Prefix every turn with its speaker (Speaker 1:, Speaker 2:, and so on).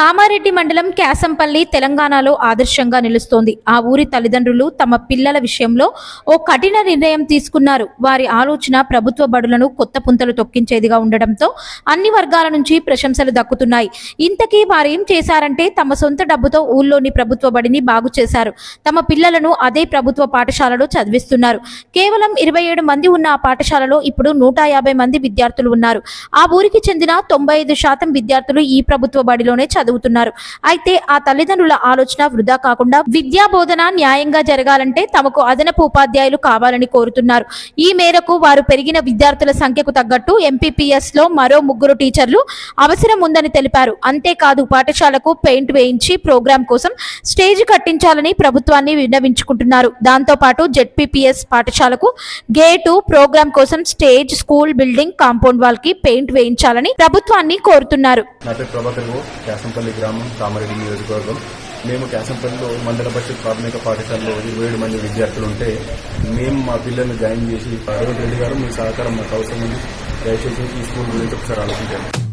Speaker 1: కామారెడ్డి మండలం క్యాసంపల్లి తెలంగాణలో ఆదర్శంగా నిలుస్తోంది. ఆ ఊరి తల్లిదండ్రులు తమ పిల్లల విషయంలో ఓ కఠిన నిర్ణయం తీసుకున్నారు. వారి ఆలోచన ప్రభుత్వ బడులను కొత్త పుంతలు తొక్కించేదిగా ఉండడంతో అన్ని వర్గాల నుంచి ప్రశంసలు దక్కుతున్నాయి. ఇంతకీ వారేం చేశారంటే తమ సొంత డబ్బుతో ఊళ్ళోని ప్రభుత్వ బడిని బాగు చేశారు. తమ పిల్లలను అదే ప్రభుత్వ పాఠశాలలో చదివిస్తున్నారు. కేవలం ఇరవై ఏడు మంది ఉన్న ఆ పాఠశాలలో ఇప్పుడు నూట యాభై మంది విద్యార్థులు ఉన్నారు. ఆ ఊరికి చెందిన తొంభై ఐదు శాతం విద్యార్థులు ఈ ప్రభుత్వ బడిలోనే చదువుతున్నారు. అయితే ఆ తల్లిదండ్రుల ఆలోచన వృధా కాకుండా విద్యా బోధన న్యాయంగా జరగాలంటే తమకు అదనపు ఉపాధ్యాయులు కావాలని కోరుతున్నారు. ఈ మేరకు వారు పెరిగిన విద్యార్థుల సంఖ్యకు తగ్గట్టు ఎంపీపీఎస్లో మరో ముగ్గురు టీచర్లు అవసరం ఉందని తెలిపారు. అంతేకాదు పాఠశాలకు పెయింట్ వేయించి ప్రోగ్రాం కోసం స్టేజ్ కట్టించాలని ప్రభుత్వాన్ని విన్నవించుకుంటున్నారు. దాంతో పాటు జెడ్పీపీఎస్ పాఠశాలకు గేటు ప్రోగ్రాం కోసం స్టేజ్ స్కూల్ బిల్డింగ్ కాంపౌండ్ వాల్కి పెయింట్ వేయించాలని ప్రభుత్వాన్ని కోరుతున్నారు.
Speaker 2: నా క్యాసంపల్లి గ్రామం కామారెడ్డి నియోజకవర్గం. మేము క్యాసంపల్లిలో మండల పరిషత్ ప్రాథమిక పాఠశాలలో ఇరవై ఏడు మంది విద్యార్థులు ఉంటే మేము మా పిల్లల్ని జాయిన్ చేసి రేవంత్ రెడ్డి గారు మీ సహకారం మాకు అవసరం ఉంది. దయచేసి ఈ స్కూల్ గురించి ఒకసారి ఆలోచించండి.